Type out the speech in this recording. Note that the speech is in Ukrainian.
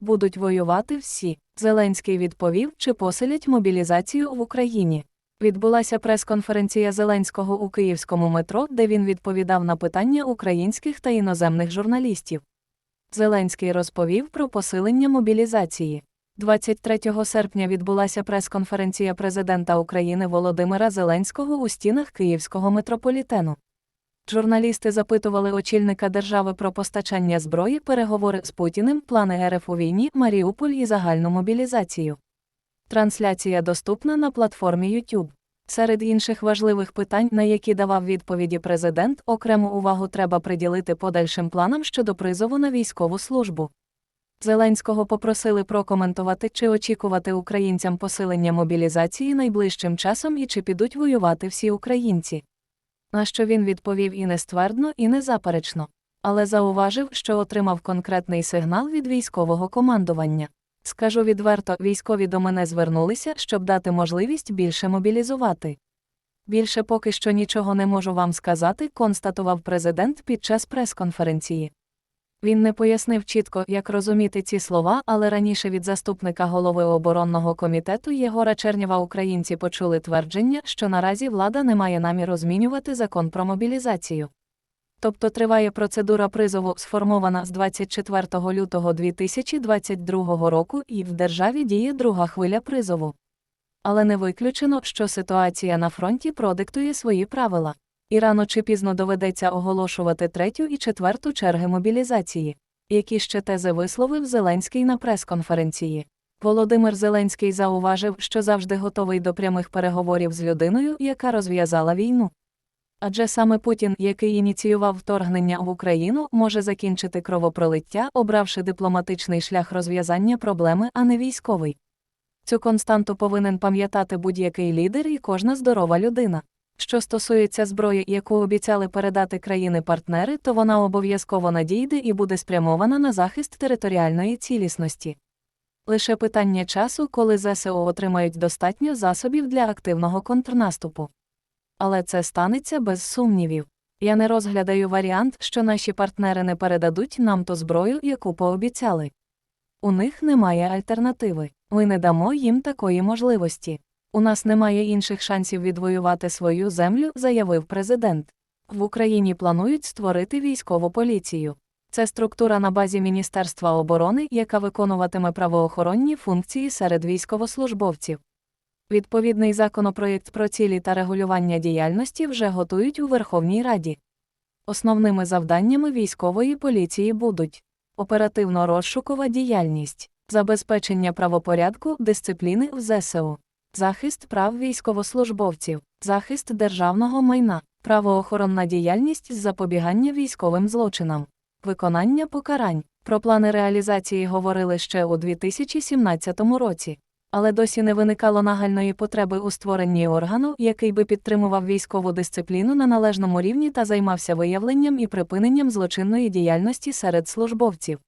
Будуть воювати всі. Зеленський відповів, чи посилять мобілізацію в Україні. Відбулася прес-конференція Зеленського у київському метро, де він відповідав на питання українських та іноземних журналістів. Зеленський розповів про посилення мобілізації. 23 серпня відбулася прес-конференція президента України Володимира Зеленського у стінах київського метрополітену. Журналісти запитували очільника держави про постачання зброї, переговори з Путіним, плани РФ у війні, Маріуполь і загальну мобілізацію. Трансляція доступна на платформі YouTube. Серед інших важливих питань, на які давав відповіді президент, окрему увагу треба приділити подальшим планам щодо призову на військову службу. Зеленського попросили прокоментувати, чи очікувати українцям посилення мобілізації найближчим часом і чи підуть воювати всі українці. На що він відповів і не ствердно, і не заперечно. Але зауважив, що отримав конкретний сигнал від військового командування. Скажу відверто, військові до мене звернулися, щоб дати можливість більше мобілізувати. Більше поки що нічого не можу вам сказати, констатував президент під час прес-конференції. Він не пояснив чітко, як розуміти ці слова, але раніше від заступника голови оборонного комітету Єгора Чернєва українці почули твердження, що наразі влада не має наміру змінювати закон про мобілізацію. Тобто триває процедура призову, сформована з 24 лютого 2022 року, і в державі діє друга хвиля призову. Але не виключено, що ситуація на фронті продиктує свої правила. І рано чи пізно доведеться оголошувати третю і четверту черги мобілізації, які ще тези висловив Зеленський на прес-конференції. Володимир Зеленський зауважив, що завжди готовий до прямих переговорів з людиною, яка розв'язала війну. Адже саме Путін, який ініціював вторгнення в Україну, може закінчити кровопролиття, обравши дипломатичний шлях розв'язання проблеми, а не військовий. Цю константу повинен пам'ятати будь-який лідер і кожна здорова людина. Що стосується зброї, яку обіцяли передати країни-партнери, то вона обов'язково надійде і буде спрямована на захист територіальної цілісності. Лише питання часу, коли ЗСУ отримають достатньо засобів для активного контрнаступу. Але це станеться без сумнівів. Я не розглядаю варіант, що наші партнери не передадуть нам ту зброю, яку пообіцяли. У них немає альтернативи. Ми не дамо їм такої можливості. У нас немає інших шансів відвоювати свою землю, заявив президент. В Україні планують створити військову поліцію. Це структура на базі Міністерства оборони, яка виконуватиме правоохоронні функції серед військовослужбовців. Відповідний законопроєкт про цілі та регулювання діяльності вже готують у Верховній Раді. Основними завданнями військової поліції будуть оперативно-розшукова діяльність, забезпечення правопорядку, дисципліни в ЗСУ, захист прав військовослужбовців, захист державного майна, правоохоронна діяльність з запобігання військовим злочинам, виконання покарань. Про плани реалізації говорили ще у 2017 році. Але досі не виникало нагальної потреби у створенні органу, який би підтримував військову дисципліну на належному рівні та займався виявленням і припиненням злочинної діяльності серед службовців.